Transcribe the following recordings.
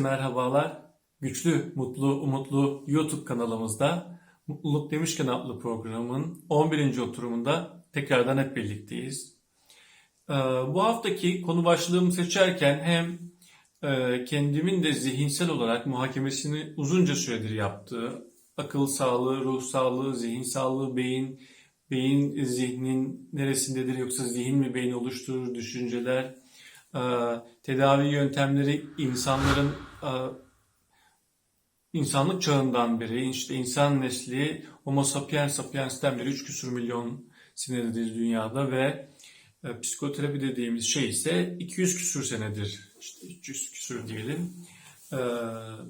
Merhabalar. Güçlü, Mutlu, Umutlu YouTube kanalımızda Mutluluk Demişken adlı programın 11. oturumunda tekrardan hep birlikteyiz. Ee, Bu haftaki konu başlığımı seçerken hem e, kendimin de zihinsel olarak muhakemesini uzunca süredir yaptığı akıl sağlığı, ruh sağlığı, zihin sağlığı, beyin, beyin zihnin neresindedir yoksa zihin mi beyni oluşturur, düşünceler, e, tedavi yöntemleri insanların insanlık çağından beri işte insan nesli Homo sapiens sapiens'ten beri 3 küsur milyon senedir dünyada ve e, psikoterapi dediğimiz şey ise 200 küsur senedir işte 300 küsur diyelim e,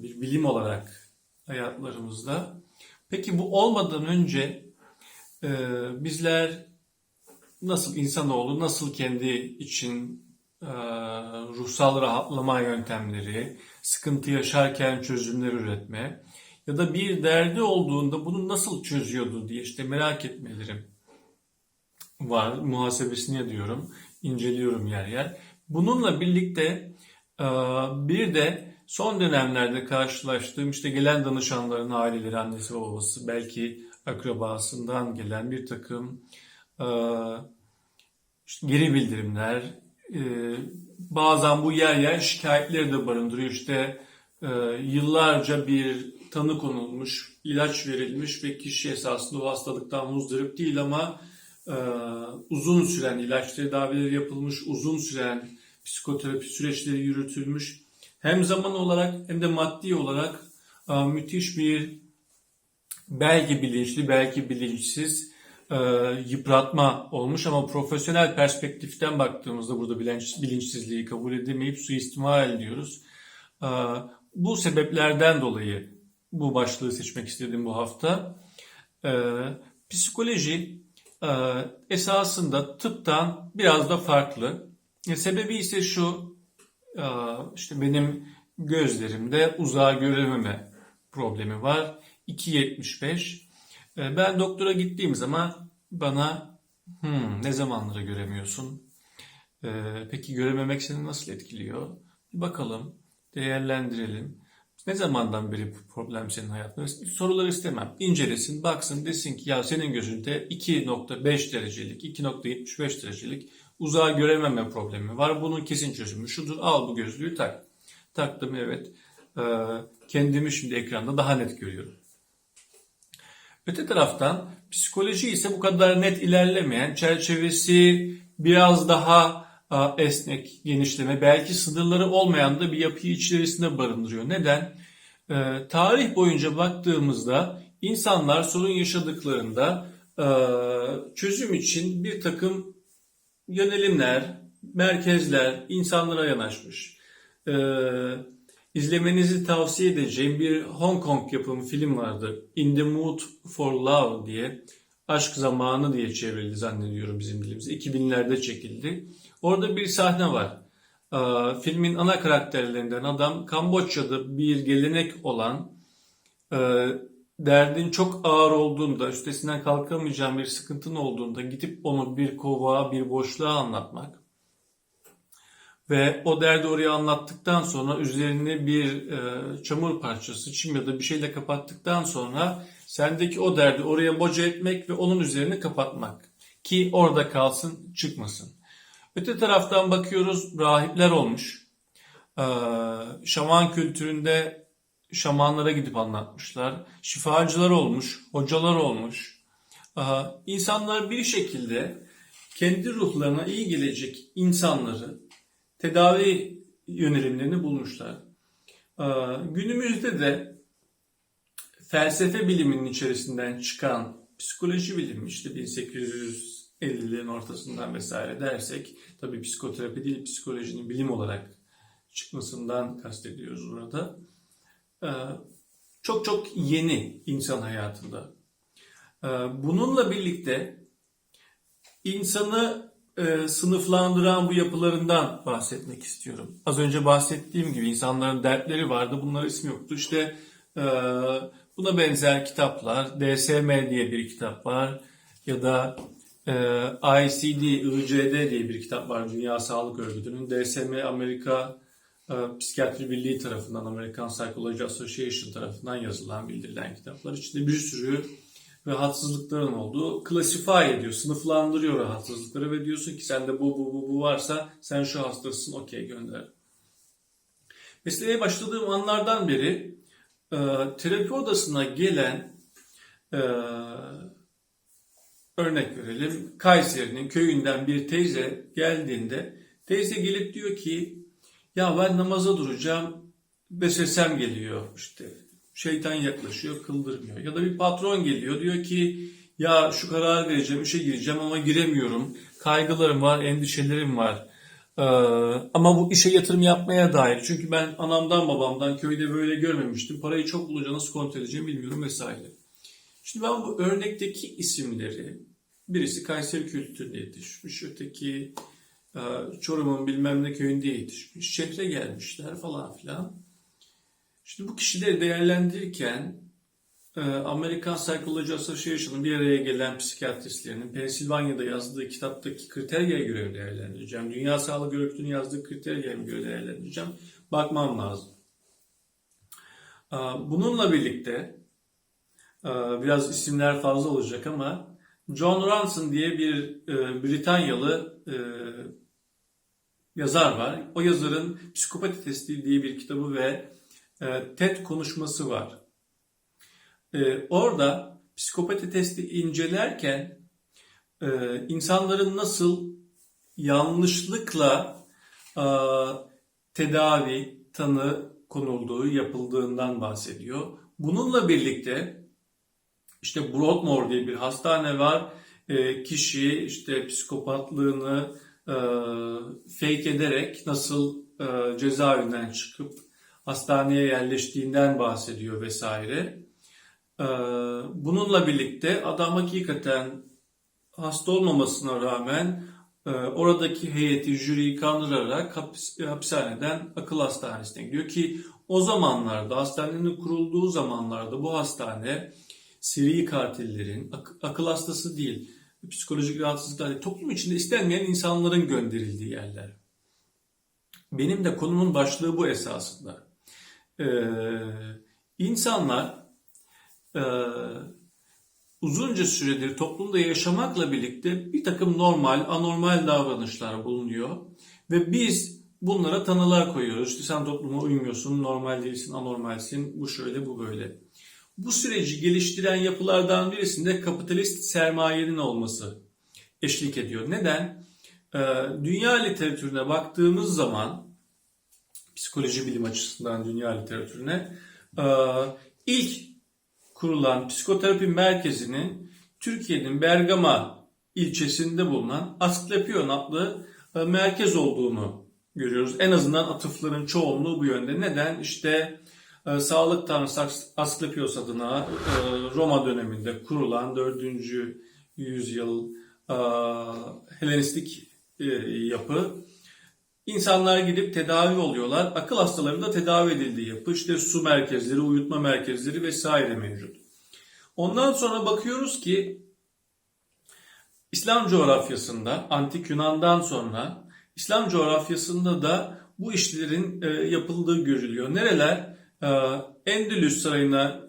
bir bilim olarak hayatlarımızda. Peki bu olmadan önce e, bizler nasıl insanoğlu nasıl kendi için ruhsal rahatlama yöntemleri, sıkıntı yaşarken çözümler üretme ya da bir derdi olduğunda bunu nasıl çözüyordu diye işte merak etmelerim var. Muhasebesini yapıyorum, inceliyorum yer yer. Bununla birlikte e, bir de son dönemlerde karşılaştığım işte gelen danışanların aileleri, annesi babası, belki akrabasından gelen bir takım e, geri bildirimler, e, bazen bu yer yer şikayetleri de barındırıyor. İşte e, yıllarca bir tanı konulmuş, ilaç verilmiş ve kişi esasında o hastalıktan muzdarip değil ama e, uzun süren ilaç tedavileri yapılmış, uzun süren psikoterapi süreçleri yürütülmüş. Hem zaman olarak hem de maddi olarak e, müthiş bir belki bilinçli, belki bilinçsiz e, yıpratma olmuş ama profesyonel perspektiften baktığımızda burada bilinç, bilinçsizliği kabul edemeyip suistimal ediyoruz. E, bu sebeplerden dolayı bu başlığı seçmek istedim bu hafta. E, psikoloji e, esasında tıptan biraz da farklı. E, sebebi ise şu, e, işte benim gözlerimde uzağa görememe problemi var. 2.75. E, Ben doktora gittiğim zaman bana "Hmm, ne zamanları göremiyorsun? E, peki görememek seni nasıl etkiliyor? Bir bakalım, değerlendirelim. Ne zamandan beri bu problem senin hayatında? Soruları istemem. İncelesin, baksın, desin ki ya senin gözünde 2.5 derecelik, 2.75 derecelik uzağa görememe problemi var. Bunun kesin çözümü şudur. Al bu gözlüğü tak. Taktım evet. E, kendimi şimdi ekranda daha net görüyorum. Öte taraftan psikoloji ise bu kadar net ilerlemeyen, çerçevesi biraz daha a, esnek, genişleme, belki sınırları olmayan da bir yapıyı içerisinde barındırıyor. Neden? Ee, tarih boyunca baktığımızda insanlar sorun yaşadıklarında e, çözüm için bir takım yönelimler, merkezler insanlara yanaşmış. Ee, İzlemenizi tavsiye edeceğim bir Hong Kong yapımı film vardı. In the Mood for Love diye. Aşk Zamanı diye çevrildi zannediyorum bizim dilimize. 2000'lerde çekildi. Orada bir sahne var. Ee, filmin ana karakterlerinden adam Kamboçya'da bir gelenek olan e, derdin çok ağır olduğunda, üstesinden kalkamayacağın bir sıkıntın olduğunda gidip onu bir kovağa, bir boşluğa anlatmak ve o derdi oraya anlattıktan sonra üzerine bir e, çamur parçası, çim ya da bir şeyle kapattıktan sonra sendeki o derdi oraya boca etmek ve onun üzerine kapatmak. Ki orada kalsın, çıkmasın. Öte taraftan bakıyoruz rahipler olmuş. E, şaman kültüründe şamanlara gidip anlatmışlar. Şifacılar olmuş, hocalar olmuş. E, insanlar bir şekilde kendi ruhlarına iyi gelecek insanları tedavi yönelimlerini bulmuşlar. Ee, Günümüzde de felsefe biliminin içerisinden çıkan psikoloji bilimi işte 1850'lerin ortasından vesaire dersek tabii psikoterapi değil psikolojinin bilim olarak çıkmasından kastediyoruz burada. Ee, Çok çok yeni insan hayatında. Ee, Bununla birlikte insanı e, sınıflandıran bu yapılarından bahsetmek istiyorum. Az önce bahsettiğim gibi insanların dertleri vardı. Bunlara ismi yoktu. İşte e, buna benzer kitaplar, DSM diye bir kitap var ya da e, ICD, ICD diye bir kitap var Dünya Sağlık Örgütü'nün. DSM Amerika e, Psikiyatri Birliği tarafından, American Psychology Association tarafından yazılan, bildirilen kitaplar. İçinde bir sürü rahatsızlıkların olduğu klasify ediyor, sınıflandırıyor rahatsızlıkları ve diyorsun ki sende bu bu bu bu varsa sen şu hastasın okey gönder. Mesleğe başladığım anlardan beri e, terapi odasına gelen e, örnek verelim Kayseri'nin köyünden bir teyze geldiğinde teyze gelip diyor ki ya ben namaza duracağım vesvesem geliyor işte şeytan yaklaşıyor kıldırmıyor ya da bir patron geliyor diyor ki ya şu karar vereceğim işe gireceğim ama giremiyorum kaygılarım var endişelerim var ee, ama bu işe yatırım yapmaya dair. Çünkü ben anamdan babamdan köyde böyle görmemiştim. Parayı çok bulunca nasıl kontrol edeceğimi bilmiyorum vesaire. Şimdi ben bu örnekteki isimleri birisi Kayseri kültüründe yetişmiş, öteki e, Çorum'un bilmem ne köyünde yetişmiş, şehre gelmişler falan filan. Şimdi bu kişileri değerlendirirken e, American Psychology Association'ın bir araya gelen psikiyatristlerinin Pensilvanya'da yazdığı kitaptaki kriterye göre değerlendireceğim. Dünya Sağlık Örgütü'nün yazdığı kriterye göre değerlendireceğim. Bakmam lazım. E, Bununla birlikte e, biraz isimler fazla olacak ama John Ronson diye bir Britanyalı yazar var. O yazarın Psikopati Testi diye bir kitabı ve TED konuşması var. Ee, orada psikopati testi incelerken e, insanların nasıl yanlışlıkla e, tedavi, tanı konulduğu, yapıldığından bahsediyor. Bununla birlikte işte Broadmoor diye bir hastane var. E, kişi işte psikopatlığını e, fake ederek nasıl e, cezaevinden çıkıp hastaneye yerleştiğinden bahsediyor vesaire. Ee, bununla birlikte adam hakikaten hasta olmamasına rağmen e, oradaki heyeti, jüriyi kandırarak hapis, hapishaneden akıl hastanesine gidiyor ki o zamanlarda hastanenin kurulduğu zamanlarda bu hastane seri katillerin, ak- akıl hastası değil, psikolojik rahatsızlıklar değil, toplum içinde istenmeyen insanların gönderildiği yerler. Benim de konumun başlığı bu esasında. Ee, insanlar e, uzunca süredir toplumda yaşamakla birlikte bir takım normal, anormal davranışlar bulunuyor. Ve biz bunlara tanılar koyuyoruz. İşte sen topluma uymuyorsun, normal değilsin, anormalsin, bu şöyle, bu böyle. Bu süreci geliştiren yapılardan birisinde kapitalist sermayenin olması eşlik ediyor. Neden? Ee, dünya literatürüne baktığımız zaman, psikoloji bilim açısından dünya literatürüne, ilk kurulan psikoterapi merkezinin Türkiye'nin Bergama ilçesinde bulunan Asklepion adlı merkez olduğunu görüyoruz. En azından atıfların çoğunluğu bu yönde. Neden? İşte sağlık tanrısı Asklepios adına Roma döneminde kurulan 4. yüzyıl e, Helenistik yapı İnsanlar gidip tedavi oluyorlar. Akıl hastalarında tedavi edildiği yapı işte su merkezleri, uyutma merkezleri vesaire mevcut. Ondan sonra bakıyoruz ki İslam coğrafyasında, Antik Yunan'dan sonra İslam coğrafyasında da bu işlerin e, yapıldığı görülüyor. Nereler? E, Endülüs Sarayı'na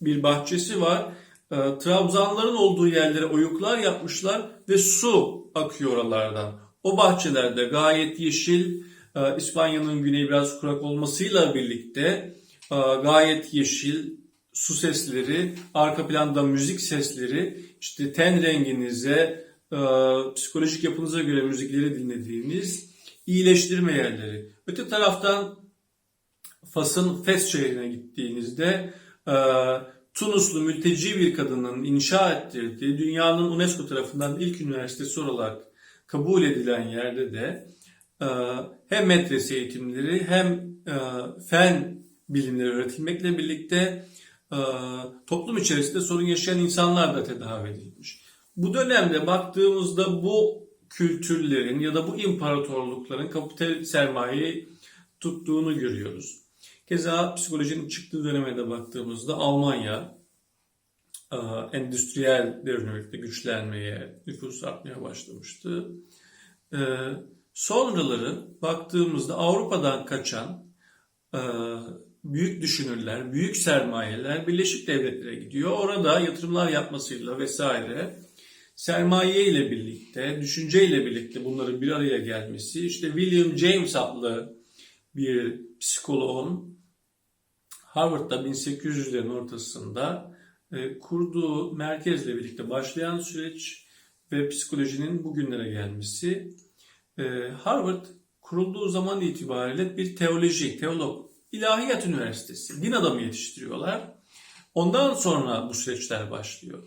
bir bahçesi var. E, Trabzanların olduğu yerlere oyuklar yapmışlar ve su akıyor oralardan. O bahçelerde gayet yeşil, e, İspanya'nın güneyi biraz kurak olmasıyla birlikte e, gayet yeşil su sesleri, arka planda müzik sesleri, işte ten renginize, e, psikolojik yapınıza göre müzikleri dinlediğiniz iyileştirme yerleri. Öte taraftan Fas'ın Fes şehrine gittiğinizde Tunuslu mülteci bir kadının inşa ettirdiği dünyanın UNESCO tarafından ilk üniversitesi olarak kabul edilen yerde de e, hem medrese eğitimleri hem e, fen bilimleri öğretilmekle birlikte e, toplum içerisinde sorun yaşayan insanlar da tedavi edilmiş. Bu dönemde baktığımızda bu kültürlerin ya da bu imparatorlukların kapital sermayeyi tuttuğunu görüyoruz. Keza psikolojinin çıktığı döneme de baktığımızda Almanya endüstriyel devrimlikte güçlenmeye, nüfus artmaya başlamıştı. Sonraları baktığımızda Avrupa'dan kaçan e, büyük düşünürler, büyük sermayeler Birleşik Devletlere gidiyor. Orada yatırımlar yapmasıyla vesaire sermaye ile birlikte, düşünce ile birlikte bunların bir araya gelmesi, işte William James adlı bir psikoloğun Harvard'da 1800'lerin ortasında kurduğu merkezle birlikte başlayan süreç ve psikolojinin bugünlere gelmesi. E, Harvard kurulduğu zaman itibariyle bir teoloji, teolog, ilahiyat üniversitesi, din adamı yetiştiriyorlar. Ondan sonra bu süreçler başlıyor.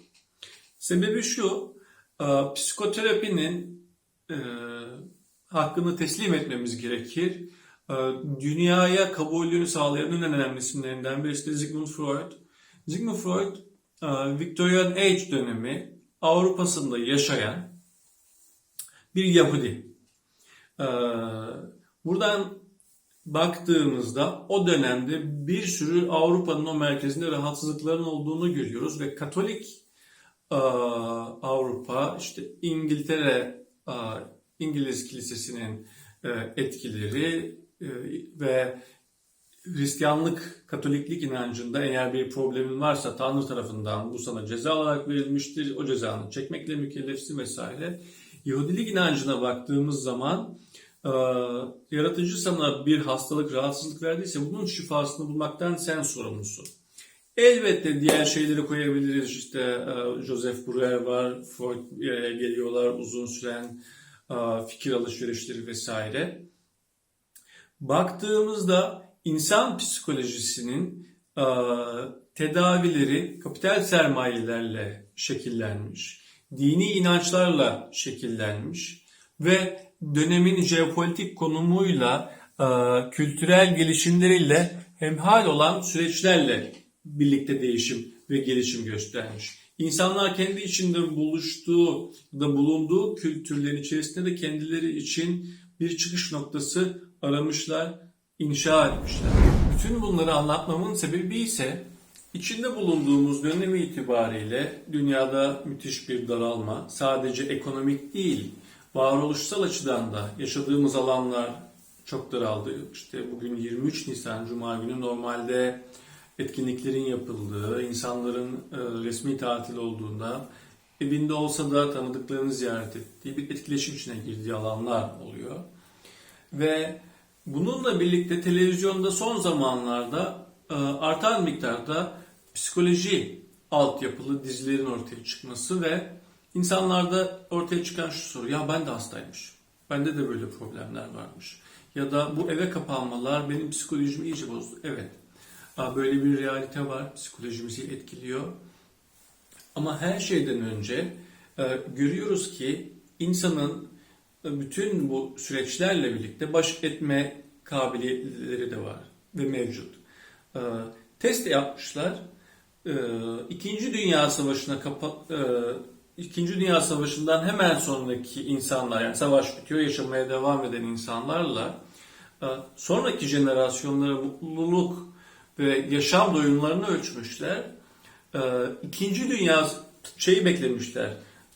Sebebi şu, e, psikoterapinin e, hakkını teslim etmemiz gerekir. Dünyaya kabulünü sağlayan en önemli isimlerinden birisi de Sigmund Freud. Sigmund Freud, Victorian Age dönemi Avrupa'sında yaşayan bir Yahudi. E, buradan baktığımızda o dönemde bir sürü Avrupa'nın o merkezinde rahatsızlıkların olduğunu görüyoruz ve Katolik e, Avrupa, işte İngiltere, e, İngiliz Kilisesi'nin e, etkileri ve Hristiyanlık, Katoliklik inancında eğer bir problemin varsa Tanrı tarafından bu sana ceza olarak verilmiştir, o cezanı çekmekle mükellefsin vesaire. Yahudilik inancına baktığımız zaman e, yaratıcı sana bir hastalık, rahatsızlık verdiyse bunun şifasını bulmaktan sen sorumlusun. Elbette diğer şeyleri koyabiliriz. İşte e, Joseph Breuer var, Freud e, geliyorlar, uzun süren e, fikir alışverişleri vesaire. Baktığımızda insan psikolojisinin e, tedavileri kapital sermayelerle şekillenmiş, dini inançlarla şekillenmiş ve dönemin jeopolitik konumuyla, e, kültürel gelişimleriyle hemhal olan süreçlerle birlikte değişim ve gelişim göstermiş. İnsanlar kendi içinde buluştuğu da bulunduğu kültürler içerisinde de kendileri için bir çıkış noktası aramışlar, inşa etmişler. Bütün bunları anlatmamın sebebi ise içinde bulunduğumuz dönemi itibariyle dünyada müthiş bir daralma, sadece ekonomik değil, varoluşsal açıdan da yaşadığımız alanlar çok daraldı. İşte bugün 23 Nisan Cuma günü normalde etkinliklerin yapıldığı, insanların e, resmi tatil olduğunda evinde olsa da tanıdıklarını ziyaret ettiği bir etkileşim içine girdiği alanlar oluyor. Ve bununla birlikte televizyonda son zamanlarda e, artan miktarda psikoloji altyapılı dizilerin ortaya çıkması ve insanlarda ortaya çıkan şu soru, ya ben de hastaymış, bende de böyle problemler varmış. Ya da bu eve kapanmalar benim psikolojimi iyice bozdu. Evet, Böyle bir realite var. Psikolojimizi etkiliyor. Ama her şeyden önce e, görüyoruz ki insanın bütün bu süreçlerle birlikte baş etme kabiliyetleri de var ve mevcut. E, test yapmışlar. İkinci Dünya Savaşı'na kapat İkinci Dünya Savaşı'ndan hemen sonraki insanlar yani savaş bitiyor yaşamaya devam eden insanlarla sonraki jenerasyonlara mutluluk ve yaşam doyumlarını ölçmüşler. Ee, İkinci Dünya şeyi beklemişler.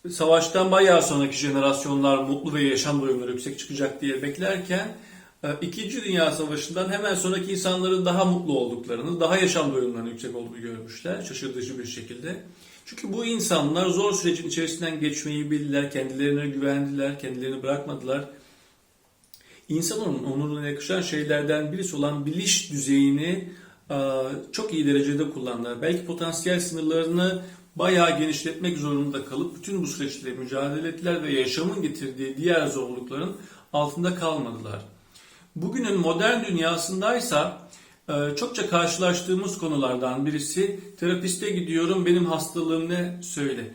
Savaştan bayağı sonraki jenerasyonlar mutlu ve yaşam doyumları yüksek çıkacak diye beklerken e, İkinci Dünya Savaşı'ndan hemen sonraki insanların daha mutlu olduklarını, daha yaşam doyumlarının yüksek olduğunu görmüşler şaşırtıcı bir şekilde. Çünkü bu insanlar zor sürecin içerisinden geçmeyi bildiler, kendilerine güvendiler, kendilerini bırakmadılar. İnsanın onuruna yakışan şeylerden birisi olan biliş düzeyini çok iyi derecede kullandılar. Belki potansiyel sınırlarını bayağı genişletmek zorunda kalıp bütün bu süreçle mücadele ettiler ve yaşamın getirdiği diğer zorlukların altında kalmadılar. Bugünün modern dünyasındaysa çokça karşılaştığımız konulardan birisi terapiste gidiyorum benim hastalığım ne söyle.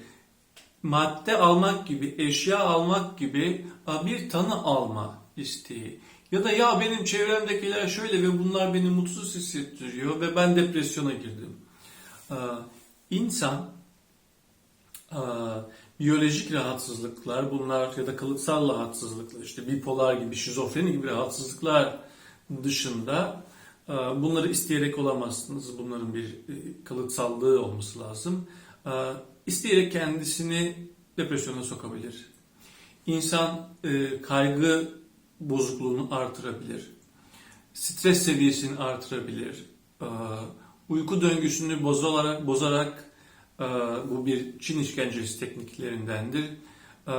Madde almak gibi, eşya almak gibi bir tanı alma isteği. Ya da ya benim çevremdekiler şöyle ve bunlar beni mutsuz hissettiriyor ve ben depresyona girdim. Ee, insan e, biyolojik rahatsızlıklar bunlar ya da kalıtsal rahatsızlıklar işte bipolar gibi şizofreni gibi rahatsızlıklar dışında e, bunları isteyerek olamazsınız. Bunların bir e, kalıtsallığı olması lazım. İsteyerek kendisini depresyona sokabilir. İnsan kaygı bozukluğunu artırabilir. stres seviyesini artırabilir. Uyku döngüsünü bozarak, bozarak e, bu bir Çin işkencesi tekniklerindendir. Ee,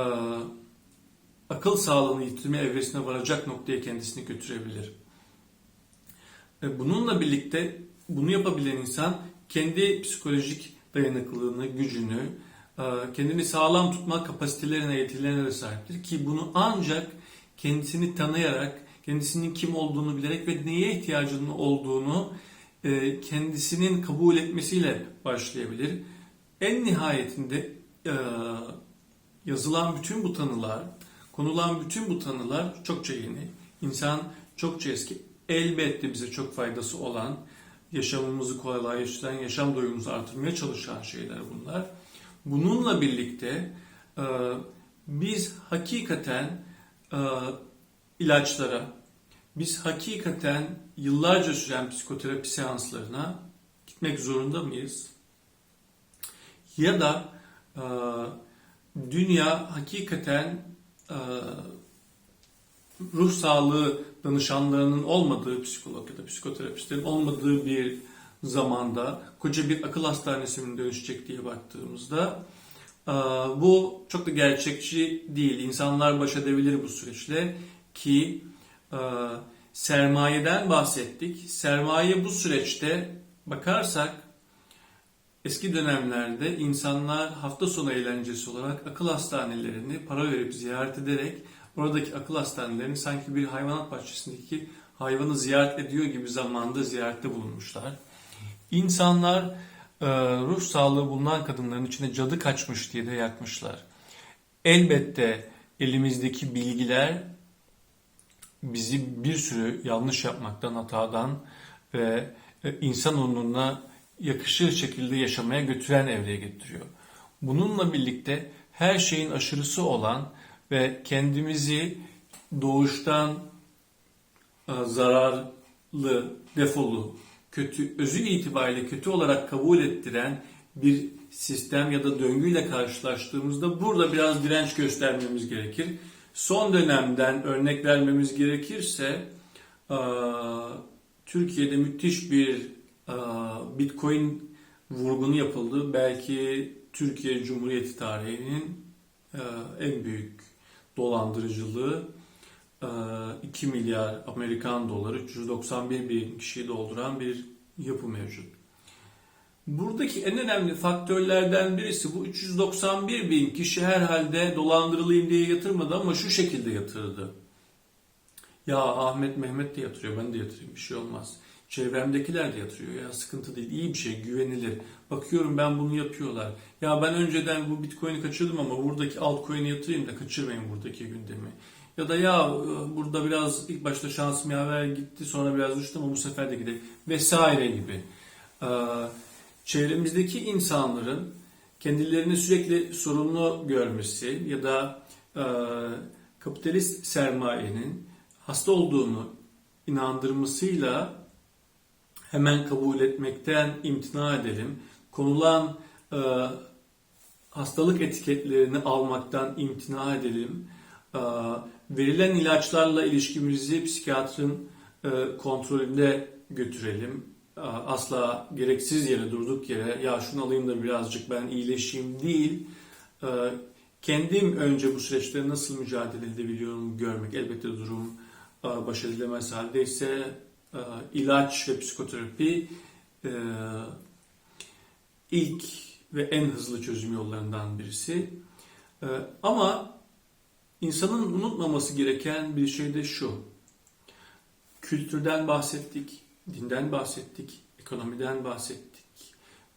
akıl sağlığını yitirme evresine varacak noktaya kendisini götürebilir. Bununla birlikte bunu yapabilen insan kendi psikolojik dayanıklılığını, gücünü, e, kendini sağlam tutma kapasitelerine, yetilerine de sahiptir. Ki bunu ancak kendisini tanıyarak, kendisinin kim olduğunu bilerek ve neye ihtiyacının olduğunu e, kendisinin kabul etmesiyle başlayabilir. En nihayetinde e, yazılan bütün bu tanılar, konulan bütün bu tanılar çokça yeni. İnsan çokça eski. Elbette bize çok faydası olan, yaşamımızı kolaylaştıran, yaşam doyumumuzu artırmaya çalışan şeyler bunlar. Bununla birlikte e, biz hakikaten e, ilaçlara, biz hakikaten yıllarca süren psikoterapi seanslarına gitmek zorunda mıyız? Ya da e, dünya hakikaten e, ruh sağlığı danışanlarının olmadığı psikolog ya da psikoterapistlerin olmadığı bir zamanda koca bir akıl hastanesi mi dönüşecek diye baktığımızda e, bu çok da gerçekçi değil. İnsanlar baş edebilir bu süreçle ki e, sermayeden bahsettik. Sermaye bu süreçte bakarsak Eski dönemlerde insanlar hafta sonu eğlencesi olarak akıl hastanelerini para verip ziyaret ederek oradaki akıl hastanelerini sanki bir hayvanat bahçesindeki hayvanı ziyaret ediyor gibi zamanda ziyarette bulunmuşlar. İnsanlar e, ruh sağlığı bulunan kadınların içine cadı kaçmış diye de yakmışlar. Elbette elimizdeki bilgiler bizi bir sürü yanlış yapmaktan, hatadan ve e, insan onuruna yakışır şekilde yaşamaya götüren evreye getiriyor. Bununla birlikte her şeyin aşırısı olan ve kendimizi doğuştan e, zararlı, defolu, kötü, özü itibariyle kötü olarak kabul ettiren bir sistem ya da döngüyle karşılaştığımızda burada biraz direnç göstermemiz gerekir. Son dönemden örnek vermemiz gerekirse e, Türkiye'de müthiş bir Bitcoin vurgunu yapıldı. Belki Türkiye Cumhuriyeti tarihinin e, en büyük dolandırıcılığı 2 milyar Amerikan doları 391 bin kişiyi dolduran bir yapı mevcut. Buradaki en önemli faktörlerden birisi bu 391 bin kişi herhalde dolandırılayım diye yatırmadı ama şu şekilde yatırdı. Ya Ahmet Mehmet de yatırıyor ben de yatırayım bir şey olmaz. Çevremdekiler de yatırıyor ya sıkıntı değil iyi bir şey güvenilir. Bakıyorum ben bunu yapıyorlar. Ya ben önceden bu bitcoin'i kaçırdım ama buradaki altcoin'i yatırayım da kaçırmayın buradaki gündemi. Ya da ya burada biraz ilk başta şansım yaver gitti sonra biraz düştü ama bu sefer de gidelim vesaire gibi. Ee, çevremizdeki insanların kendilerini sürekli sorumlu görmesi ya da e, kapitalist sermayenin hasta olduğunu inandırmasıyla hemen kabul etmekten imtina edelim. Konulan e, hastalık etiketlerini almaktan imtina edelim. E, verilen ilaçlarla ilişkimizi psikiyatrın e, kontrolünde götürelim. E, asla gereksiz yere durduk yere ya şunu alayım da birazcık ben iyileşeyim değil. E, kendim önce bu süreçte nasıl mücadele edebiliyorum görmek elbette durum e, baş edilemez haldeyse e, ilaç ve psikoterapi e, ilk ve en hızlı çözüm yollarından birisi. E, ama insanın unutmaması gereken bir şey de şu. Kültürden bahsettik, dinden bahsettik, ekonomiden bahsettik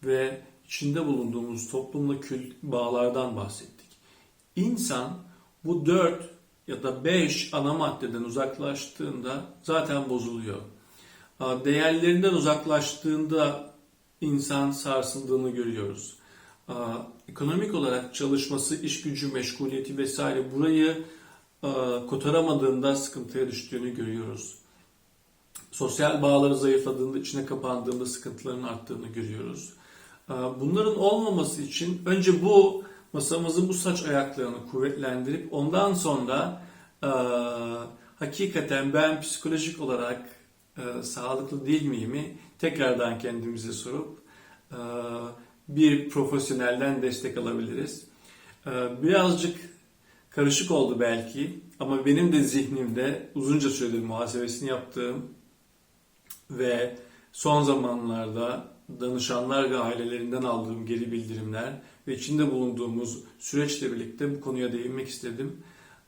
ve içinde bulunduğumuz toplumla kült bağlardan bahsettik. İnsan bu dört ya da beş ana maddeden uzaklaştığında zaten bozuluyor değerlerinden uzaklaştığında insan sarsıldığını görüyoruz. Ekonomik olarak çalışması, iş gücü, meşguliyeti vesaire burayı kotaramadığında sıkıntıya düştüğünü görüyoruz. Sosyal bağları zayıfladığında, içine kapandığında sıkıntıların arttığını görüyoruz. Bunların olmaması için önce bu masamızın bu saç ayaklarını kuvvetlendirip ondan sonra hakikaten ben psikolojik olarak e, sağlıklı değil miyimi tekrardan kendimize sorup e, bir profesyonelden destek alabiliriz. E, birazcık karışık oldu belki ama benim de zihnimde uzunca süredir muhasebesini yaptığım ve son zamanlarda danışanlar ve ailelerinden aldığım geri bildirimler ve içinde bulunduğumuz süreçle birlikte bu konuya değinmek istedim.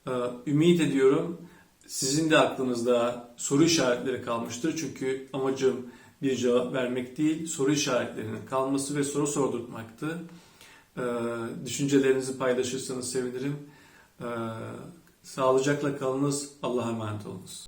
Ee, Ümit ediyorum sizin de aklınızda soru işaretleri kalmıştır. Çünkü amacım bir cevap vermek değil, soru işaretlerinin kalması ve soru sordurtmaktı. Ee, Düşüncelerinizi paylaşırsanız sevinirim. Ee, Sağlıcakla kalınız, Allah'a emanet olunuz.